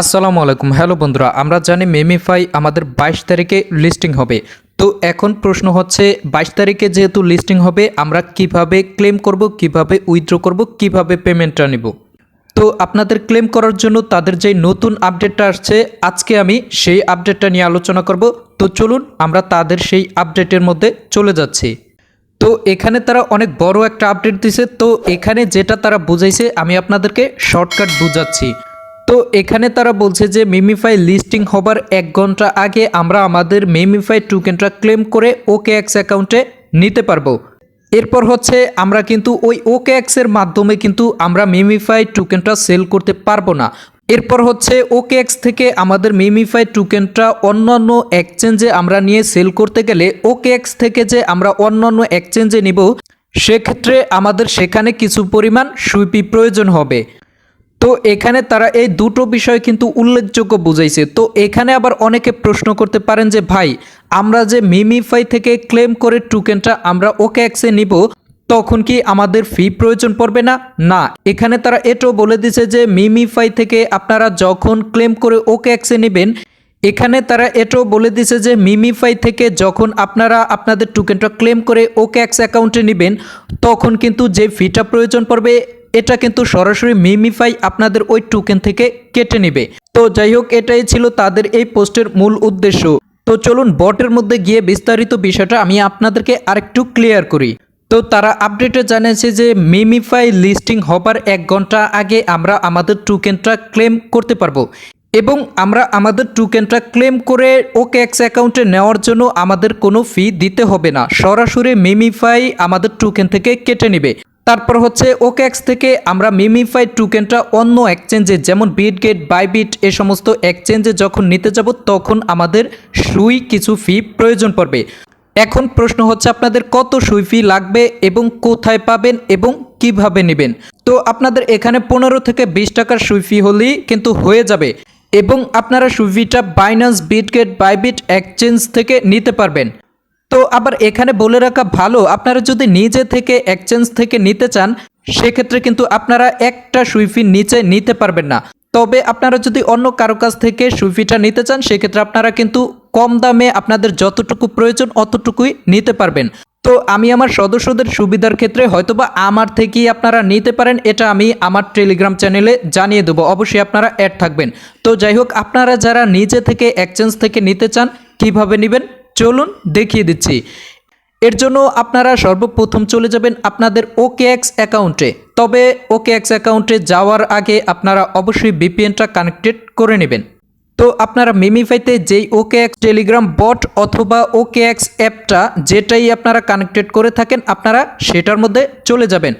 আসসালামু আলাইকুম। হ্যালো বন্ধুরা, আমরা জানি মেমিফাই আমাদের বাইশ তারিখে লিস্টিং হবে। তো এখন প্রশ্ন হচ্ছে, বাইশ তারিখে যেহেতু লিস্টিং হবে, আমরা কীভাবে ক্লেম করব, কীভাবে উইথড্র করব, কীভাবে পেমেন্টটা নিব? তো আপনাদের ক্লেম করার জন্য তাদের যে নতুন আপডেটটা আসছে, আজকে আমি সেই আপডেটটা নিয়ে আলোচনা করব। তো চলুন, আমরা তাদের সেই আপডেটের মধ্যে চলে যাচ্ছি। তো এখানে তারা অনেক বড় একটা আপডেট দিছে। তো এখানে যেটা তারা বুঝাইছে, আমি আপনাদেরকে শর্টকাট বুঝাচ্ছি। তো এখানে তারা বলছে যে মেমিফাই লিস্টিং হবার এক ঘণ্টা আগে আমরা আমাদের মিমিফাই টোকেনটা ক্লেম করে ওকে এক্স অ্যাকাউন্টে নিতে পারব। এরপর হচ্ছে আমরা কিন্তু ওই ওকে এক্সের মাধ্যমে কিন্তু আমরা মিমিফাই টোকেনটা সেল করতে পারব না। এরপর হচ্ছে ওকে এক্স থেকে আমাদের মিমিফাই টোকেনটা অন্যান্য এক্সচেঞ্জে আমরা নিয়ে সেল করতে গেলে ওকে এক্স থেকে যে আমরা অন্যান্য এক্সচেঞ্জে নিব, সেক্ষেত্রে আমাদের সেখানে কিছু পরিমাণ সুইপি প্রয়োজন হবে। তো এখানে তারা এই দুটো বিষয় কিন্তু উল্লেখযোগ্য বুঝাইছে। তো এখানে আবার অনেকে প্রশ্ন করতে পারেন যে, ভাই, আমরা যে মিমিফাই থেকে ক্লেম করে টোকেনটা আমরা ওকে এক্সে নিব, তখন কি আমাদের ফি প্রয়োজন পড়বে না? না, এখানে তারা এটাও বলে দিছে যে, মিমিফাই থেকে আপনারা যখন ক্লেম করে ওকে এক্সে নেবেন, এখানে তারা এটাও বলে দিছে যে, মিমিফাই থেকে যখন আপনারা আপনাদের টোকেনটা ক্লেম করে ওকে এক্স অ্যাকাউন্টে নেবেন, তখন কিন্তু যে ফিটা প্রয়োজন পড়বে এটা কিন্তু সরাসরি মিমিফাই আপনাদের ওই টোকেন থেকে কেটে নেবে। তো যাই হোক, এটাই ছিল তাদের এই পোস্টের মূল উদ্দেশ্য। তো চলুন, বটের মধ্যে গিয়ে বিস্তারিত বিষয়টা আমি আপনাদেরকে আরেকটু ক্লিয়ার করি। তো তারা আপডেটে জানিয়েছে যে মিমিফাই লিস্টিং হবার এক ঘণ্টা আগে আমরা আমাদের টোকেনটা ক্লেম করতে পারব। এবং আমরা আমাদের টোকেনটা ক্লেম করে ওকে এক্স অ্যাকাউন্টে নেওয়ার জন্য আমাদের কোনো ফি দিতে হবে না। সরাসরি মিমিফাই আমাদের টোকেন থেকে কেটে নেবে। তারপর হচ্ছে ওকেএক্স থেকে আমরা মিমিফাই টোকেনটা অন্য এক্সচেঞ্জে যেমন বিটগেট বাইবিট এ সমস্ত এক্সচেঞ্জে যখন নিতে যাব, তখন আমাদের সুই কিছু ফি প্রয়োজন পড়বে। এখন প্রশ্ন হচ্ছে আপনাদের কত সুই ফি লাগবে এবং কোথায় পাবেন এবং কীভাবে নেবেন? তো আপনাদের এখানে পনেরো থেকে বিশ টাকার সুই ফি হলেই কিন্তু হয়ে যাবে এবং আপনারা সুইফিটা বাইনান্স বিটগেট বাইবিট এক্সচেঞ্জ থেকে নিতে পারবেন। তো আবার এখানে বলে রাখা ভালো, আপনারা যদি নিজে থেকে এক্সচেঞ্জ থেকে নিতে চান, সেক্ষেত্রে কিন্তু আপনারা একটা সুইফি নিচে নিতে পারবেন না। তবে আপনারা যদি অন্য কারও কাছ থেকে সুইফিটা নিতে চান, সেক্ষেত্রে আপনারা কিন্তু কম দামে আপনাদের যতটুকু প্রয়োজন অতটুকুই নিতে পারবেন। তো আমি আমার সদস্যদের সুবিধার ক্ষেত্রে হয়তোবা আমার থেকেই আপনারা নিতে পারেন, এটা আমি আমার টেলিগ্রাম চ্যানেলে জানিয়ে দেবো, অবশ্যই আপনারা অ্যাড থাকবেন। তো যাই হোক, আপনারা যারা নিজে থেকে এক্সচেঞ্জ থেকে নিতে চান, কীভাবে নেবেন? চলুন দেখিয়ে দিচ্ছি। এর জন্য আপনারা সর্বপ্রথম চলে যাবেন আপনাদের ওকে এক্স অ্যাকাউন্টে তবে ওকে এক্স অ্যাকাউন্টে যাওয়ার আগে আপনারা অবশ্যই বিপিএনটা কানেক্টেড করে নেবেন। তো আপনারা মিমিফাইতে যেই ওকে এক্স টেলিগ্রাম বট অথবা ওকে এক্স অ্যাপটা যেটাই আপনারা কানেক্টেড করে থাকেন, আপনারা সেটার মধ্যে চলে যাবেন।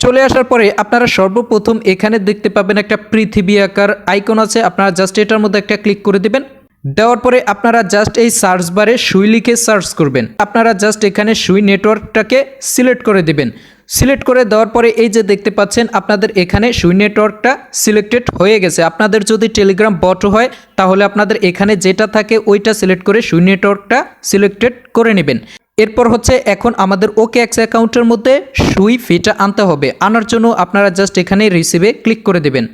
চলে আসার পরে আপনারা সর্বপ্রথম এখানে দেখতে পাবেন একটা পৃথিবী আকার আইকন আছে। আপনারা জাস্ট এটার মধ্যে একটা ক্লিক করে দিবেন। দেওয়ার পরে আপনারা জাস্ট এই সার্চ বারে সুই লিখে সার্চ করবেন। আপনারা জাস্ট এখানে সুই নেটওয়ার্কটাকে সিলেক্ট করে দিবেন। সিলেক্ট করে দেওয়ার পরে এই যে দেখতে পাচ্ছেন, আপনাদের এখানে সুই নেটওয়ার্কটা সিলেক্টেড হয়ে গেছে। আপনাদের যদি টেলিগ্রাম বট হয়, তাহলে আপনাদের এখানে যেটা থাকে, ওইটা সিলেক্ট করে সুই নেটওয়ার্কটা সিলেক্টেড করে নেবেন। এরপর হচ্ছে এখন আমাদের ওকে এক্স অ্যাকাউন্টের মধ্যে সুই ফিটা আনতে হবে। আনার জন্য আপনারা জাস্ট এখানে রিসিভে ক্লিক করে দেবেন।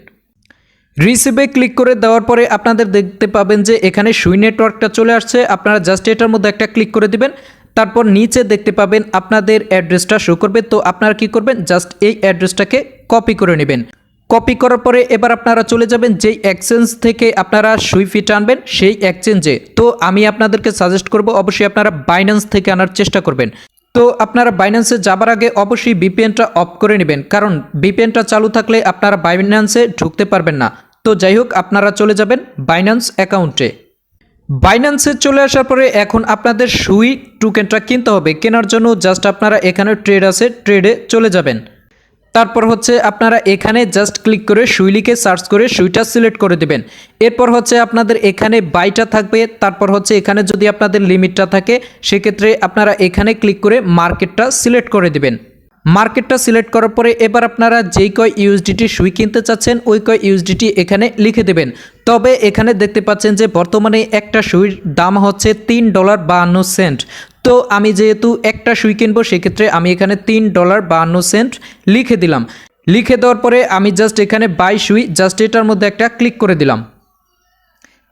রিসিভে ক্লিক করে দেওয়ার পরে আপনাদের দেখতে পাবেন যে এখানে সুই নেটওয়ার্কটা চলে আসছে। আপনারা জাস্ট এটার মধ্যে একটা ক্লিক করে দিবেন। তারপর নিচে দেখতে পাবেন আপনাদের অ্যাড্রেসটা শো করবে। তো আপনারা কি করবেন? জাস্ট এই অ্যাড্রেসটাকে কপি করে নেবেন। কপি করার পরে এবার আপনারা চলে যাবেন যেই এক্সচেঞ্জ থেকে আপনারা সুইফিট আনবেন, সেই এক্সচেঞ্জে তো আমি আপনাদেরকে সাজেস্ট করব, অবশ্যই আপনারা বাইন্যান্স থেকে আনার চেষ্টা করবেন। তো আপনারা বাইন্যান্সে যাবার আগে অবশ্যই বিপিএনটা অফ করে নেবেন। কারণ বিপিএনটা চালু থাকলে আপনারা বাইন্যান্সে ঢুকতে পারবেন না। তো যাই হোক, আপনারা চলে যাবেন বাইন্যান্স অ্যাকাউন্টে বাইন্যান্সে চলে আসার পরে এখন আপনাদের সুই টোকেনটা কিনতে হবে। কেনার জন্য জাস্ট আপনারা এখানে ট্রেড আছে ট্রেডে চলে যাবেন। তারপর হচ্ছে আপনারা এখানে জাস্ট ক্লিক করে সুইলিকে সার্চ করে সুইটা সিলেক্ট করে দেবেন। এরপর হচ্ছে আপনাদের এখানে বাইটা থাকবে। তারপর হচ্ছে এখানে যদি আপনাদের লিমিটটা থাকে, সেক্ষেত্রে আপনারা এখানে ক্লিক করে মার্কেটটা সিলেক্ট করে দিবেন। মার্কেটটা সিলেক্ট করার পরে এবার আপনারা যেই কয় ইউএসডিটি সুই কিনতে চাচ্ছেন, ওই কয় ইউএসডিটি এখানে লিখে দেবেন। তবে এখানে দেখতে পাচ্ছেন যে বর্তমানে একটা সুইর দাম হচ্ছে তিন ডলার বাহান্ন সেন্ট। তো আমি যেহেতু একটা সুই কিনবো, সেক্ষেত্রে আমি এখানে তিন ডলার বাহান্ন সেন্ট লিখে দিলাম। লিখে দেওয়ার পরে আমি জাস্ট এখানে বাই সুই জাস্ট এটার মধ্যে একটা ক্লিক করে দিলাম।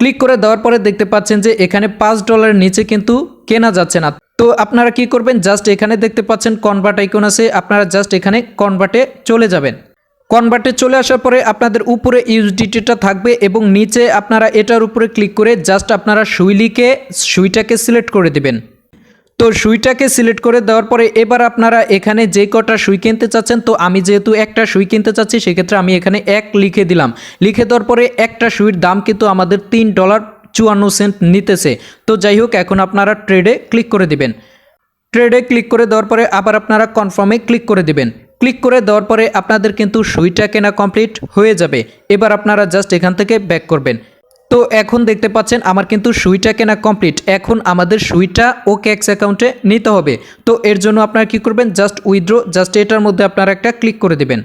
ক্লিক করে দেওয়ার পরে দেখতে পাচ্ছেন যে এখানে পাঁচ ডলারের নিচে কিন্তু কেনা যাচ্ছে না। তো আপনারা কি করবেন? জাস্ট এখানে দেখতে পাচ্ছেন কনভার্ট আইকন আছে। আপনারা জাস্ট এখানে কনভার্টে চলে যাবেন। কনভার্টে চলে আসার পরে আপনাদের উপরে ইউজিডিটিটা থাকবে এবং নিচে আপনারা এটার উপরে ক্লিক করে জাস্ট আপনারা সুইলিকে, সুইটাকে সিলেক্ট করে দিবেন। তো সুইটাকে সিলেক্ট করে দেওয়ার পরে এবার আপনারা এখানে যে কটা সুই কিনতে চাচ্ছেন, তো আমি যেহেতু একটা সুই কিনতে চাচ্ছি, সেক্ষেত্রে আমি এখানে এক লিখে দিলাম। লিখে দেওয়ার পরে একটা সুইর দাম কিন্তু আমাদের তিন ডলার চুয়ান্ন সেন্ট নিতেছে। তো যাই হোক, এখন আপনারা ট্রেডে ক্লিক করে দিবেন। ট্রেডে ক্লিক করে দেওয়ার পরে আবার আপনারা কনফার্মে ক্লিক করে দিবেন। ক্লিক করে দেওয়ার পরে আপনাদের কিন্তু সুইটা কেনা কমপ্লিট হয়ে যাবে। এবার আপনারা জাস্ট এখান থেকে ব্যাক করবেন। তো এখন দেখতে পাচ্ছেন আমার কিন্তু সুইটা কেনা কমপ্লিট এখন আমাদের সুইটা ও ক্যাক্স অ্যাকাউন্টে নিতে হবে। তো এর জন্য আপনারা কি করবেন? জাস্ট উইথড্র জাস্ট এটার মধ্যে আপনারা একটা ক্লিক করে দেবেন।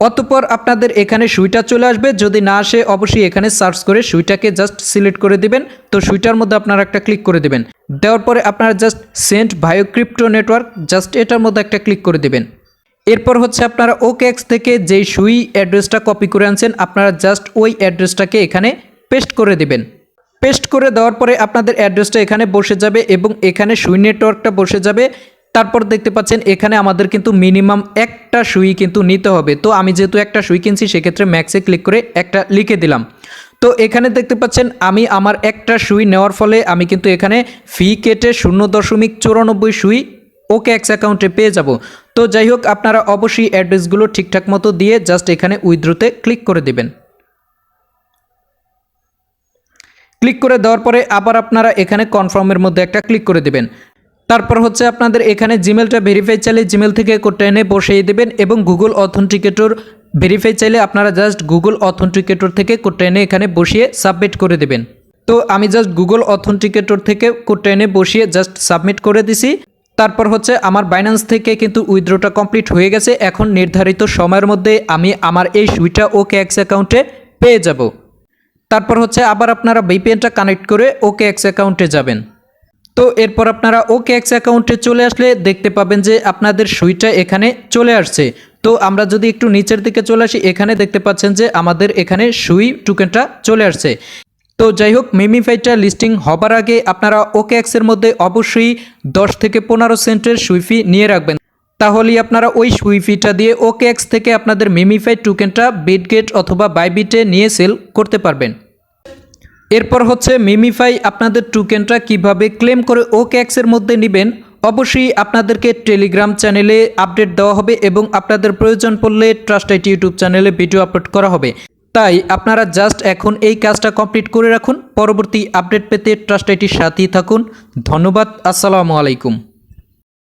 অতপর আপনাদের এখানে সুইটা চলে আসবে। যদি না আসে, অবশ্যই এখানে সার্চ করে সুইটাকে জাস্ট সিলেক্ট করে দিবেন। তো সুইটার মধ্যে আপনারা একটা ক্লিক করে দিবেন। দেওয়ার পরে আপনারা just sent via crypto network just এটার মধ্যে একটা ক্লিক করে দিবেন। এরপর হচ্ছে আপনারা ওকেএক্স থেকে যেই সুই অ্যাড্রেসটা কপি করে আনছেন, আপনারা জাস্ট ওই অ্যাড্রেসটাকে এখানে পেস্ট করে দিবেন। পেস্ট করে দেওয়ার পরে আপনাদের অ্যাড্রেসটা এখানে বসে যাবে এবং এখানে সুই নেটওয়ার্কটা বসে যাবে। তারপর দেখতে পাচ্ছেন এখানে আমাদের কিন্তু মিনিমাম একটা সুই কিন্তু নিতে হবে। তো আমি যেহেতু একটা সুই কিনছি, সেক্ষেত্রে ম্যাক্সে ক্লিক করে একটা লিখে দিলাম। তো এখানে দেখতে পাচ্ছেন আমি আমার একটা সুই নেওয়ার ফলে আমি কিন্তু এখানে ফি কেটে শূন্য দশমিক চুরানব্বই সুই ওকে এক্স অ্যাকাউন্টে পেয়ে যাব। তো যাই হোক, আপনারা অবশ্যই অ্যাড্রেসগুলো ঠিকঠাক মতো দিয়ে জাস্ট এখানে উইথড্রোতে ক্লিক করে দিবেন। ক্লিক করে দেওয়ার পরে আবার আপনারা এখানে কনফার্মের মধ্যে একটা ক্লিক করে দেবেন। তারপর হচ্ছে আপনাদের এখানে জিমেলটা ভেরিফাই চাইলে জিমেল থেকে কোডটা এনে বসিয়ে দেবেন এবং গুগল অথেন্টিকেটর ভেরিফাই চাইলে আপনারা জাস্ট গুগল অথেন্টিকেটর থেকে কোডটা এনে এখানে বসিয়ে সাবমিট করে দেবেন। তো আমি জাস্ট গুগল অথেন্টিকেটর থেকে কোডটা এনে বসিয়ে জাস্ট সাবমিট করে দিছি। তারপর হচ্ছে আমার বাইন্যান্স থেকে কিন্তু উইথড্রোটা কমপ্লিট হয়ে গেছে। এখন নির্ধারিত সময়ের মধ্যে আমি আমার এই সুইটা ওকে এক্স অ্যাকাউন্টে পেয়ে যাব। তারপর হচ্ছে আবার আপনারা ভিপিএনটা কানেক্ট করে ওকে এক্স অ্যাকাউন্টে যাবেন। তো এরপর আপনারা ওকে এক্স অ্যাকাউন্টে চলে আসলে দেখতে পাবেন যে আপনাদের সুইটা এখানে চলে আসছে। তো আমরা যদি একটু নিচের দিকে চলে আসি, এখানে দেখতে পাচ্ছেন যে আমাদের এখানে সুই টুকেনটা চলে আসছে। তো যাই হোক মিমিফাইটা লিস্টিং হবার আগে আপনারা ওকে এক্সের মধ্যে অবশ্যই দশ থেকে পনেরো সেন্টের সুইফি নিয়ে রাখবেন। তাহলেই আপনারা ওই সুইফিটা দিয়ে ওকে এক্স থেকে আপনাদের মিমিফাই টুকেনটা বিটগেট অথবা বাইবিটে নিয়ে সেল করতে পারবেন। এরপর হচ্ছে মিমিফাই আপনাদের টুকেনটা কীভাবে ক্লেম করে ও ক্যাক্সের মধ্যে নেবেন, অবশ্যই আপনাদেরকে টেলিগ্রাম চ্যানেলে আপডেট দেওয়া হবে এবং আপনাদের প্রয়োজন পড়লে ট্রাস্ট আইটি ইউটিউব চ্যানেলে ভিডিও আপলোড করা হবে। তাই আপনারা জাস্ট এখন এই কাজটা কমপ্লিট করে রাখুন, পরবর্তী আপডেট পেতে ট্রাস্ট আইটির সাথেই থাকুন। ধন্যবাদ, আসসালামু আলাইকুম।